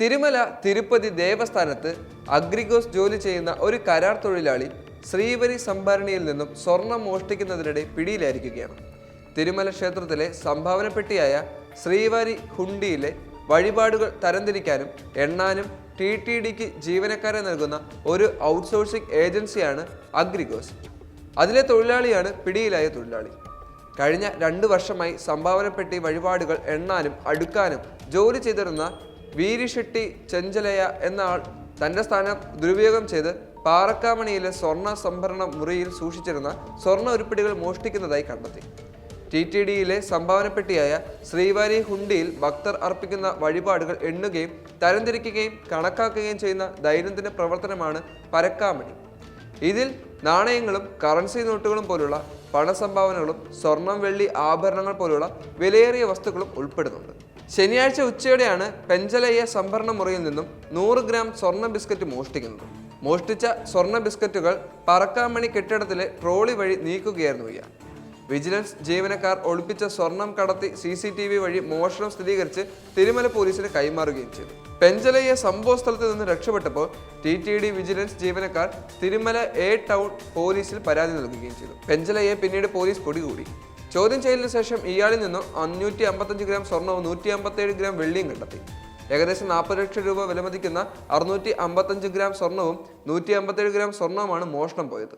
തിരുമല തിരുപ്പതി ദേവസ്ഥാനത്ത് അഗ്രിഗോസ് ജോലി ചെയ്യുന്ന ഒരു കരാർ തൊഴിലാളി ശ്രീവരി സംഭരണിയിൽ നിന്നും സ്വർണം മോഷ്ടിക്കുന്നതിനിടെ പിടിയിലായിരിക്കുകയാണ്. തിരുമല ക്ഷേത്രത്തിലെ സംഭാവന പെട്ടിയായ ശ്രീവാരി ഹുണ്ടിയിലെ വഴിപാടുകൾ തരംതിരിക്കാനും എണ്ണാനും ടി ടി ഡിക്ക് ജീവനക്കാരെ നൽകുന്ന ഒരു ഔട്ട്സോഴ്സിംഗ് ഏജൻസിയാണ് അഗ്രിഗോസ്. അതിലെ തൊഴിലാളിയാണ് പിടിയിലായ തൊഴിലാളി. കഴിഞ്ഞ രണ്ട് വർഷമായി സംഭാവന പെട്ടി വഴിപാടുകൾ എണ്ണാനും അടുക്കാനും ജോലി ചെയ്തിരുന്ന വീരിഷെട്ടി ചെഞ്ചലയ എന്ന ആൾ തന്റെ സ്ഥാനം ദുരുപയോഗം ചെയ്ത് പാറക്കാമണിയിലെ സ്വർണ സംഭരണ മുറിയിൽ സൂക്ഷിച്ചിരുന്ന സ്വർണ ഉരുപ്പിടികൾ മോഷ്ടിക്കുന്നതായി കണ്ടെത്തി. ടി ടി ഡിയിലെ സംഭാവനപ്പെട്ടിയായ ശ്രീവാരി ഹുണ്ടിയിൽ ഭക്തർ അർപ്പിക്കുന്ന വഴിപാടുകൾ എണ്ണുകയും തരംതിരിക്കുകയും കണക്കാക്കുകയും ചെയ്യുന്ന ദൈനംദിന പ്രവർത്തനമാണ് പരക്കാമണി. ഇതിൽ നാണയങ്ങളും കറൻസി നോട്ടുകളും പോലുള്ള പണസംഭാവനകളും സ്വർണം വെള്ളി ആഭരണങ്ങൾ പോലുള്ള വിലയേറിയ വസ്തുക്കളും ഉൾപ്പെടുന്നുണ്ട്. ശനിയാഴ്ച ഉച്ചയോടെയാണ് പെഞ്ചലയ്യ സംഭരണ മുറിയിൽ നിന്നും നൂറ് ഗ്രാം സ്വർണ ബിസ്ക്കറ്റ് മോഷ്ടിക്കുന്നത്. മോഷ്ടിച്ച സ്വർണ ബിസ്ക്കറ്റുകൾ പറക്കാമണി കെട്ടിടത്തിലെ ട്രോളി വഴി നീക്കുകയായിരുന്നു ഇയാൾ. വിജിലൻസ് ജീവനക്കാർ ഒളിപ്പിച്ച സ്വർണം കടത്തി സി സി ടി വി വഴി മോഷണം സ്ഥിരീകരിച്ച് തിരുമല പോലീസിന് കൈമാറുകയും ചെയ്തു. പെഞ്ചലയെ സംഭവ സ്ഥലത്ത് നിന്ന് രക്ഷപ്പെട്ടപ്പോൾ ടി ടി ഡി വിജിലൻസ് ജീവനക്കാർ തിരുമല എ ടൗൺ പോലീസിൽ പരാതി നൽകുകയും ചെയ്തു. പെഞ്ചലയെ പിന്നീട് പോലീസ് പിടികൂടി ചോദ്യം ചെയ്യലിന് ശേഷം ഇയാളിൽ നിന്നും അഞ്ഞൂറ്റി അമ്പത്തഞ്ച് ഗ്രാം സ്വർണവും നൂറ്റി അമ്പത്തേഴ് ഗ്രാം വെള്ളിയും കണ്ടെത്തി. ഏകദേശം നാൽപ്പത് ലക്ഷം രൂപ വിലമതിക്കുന്ന അറുന്നൂറ്റി അമ്പത്തഞ്ച് ഗ്രാം സ്വർണവും നൂറ്റി അമ്പത്തേഴ് ഗ്രാം സ്വർണവുമാണ് മോഷണം പോയത്.